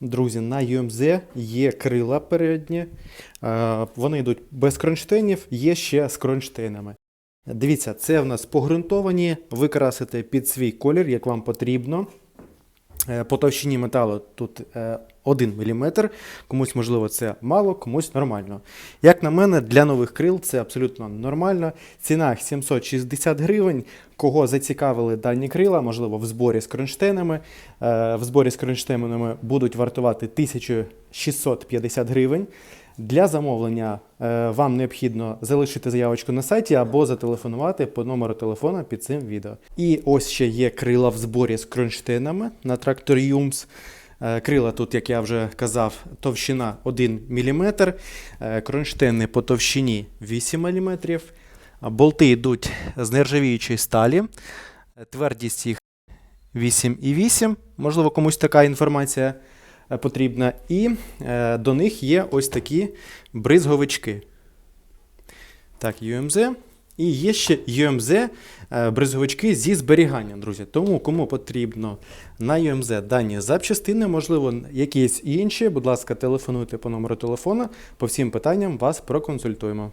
Друзі, на UMZ є крила передні. Е, Вони йдуть без кронштейнів, є ще з кронштейнами. Дивіться, це в нас погрунтовані, ви красите під свій колір, як вам потрібно. Е, По товщині металу тут е, 1 мм. Комусь, можливо, це мало, комусь нормально. Як на мене, для нових крил це абсолютно нормально. Ціна 760 гривень. Кого зацікавили дані крила, можливо, в зборі з кронштейнами. Е, В зборі з кронштейнами будуть вартувати 1650 гривень. Для замовлення е, вам необхідно залишити заявочку на сайті або зателефонувати по номеру телефона під цим відео. І ось ще є крила в зборі з кронштейнами на трактор Юмс. Е, Крила тут, як я вже казав, товщина 1 мм, е, кронштейни по товщині 8 мм, болти йдуть з нержавіючої сталі, Е, твердість їх 8,8. Можливо, комусь така інформація потрібна. І до них є ось такі бризговички. Так, UMZ. І є ще ЮМЗ бризовички зі зберіганням, друзі. Тому кому потрібно на ЮМЗ дані запчастини, можливо, якісь інші, будь ласка, телефонуйте по номеру телефона. По всім питанням вас проконсультуємо.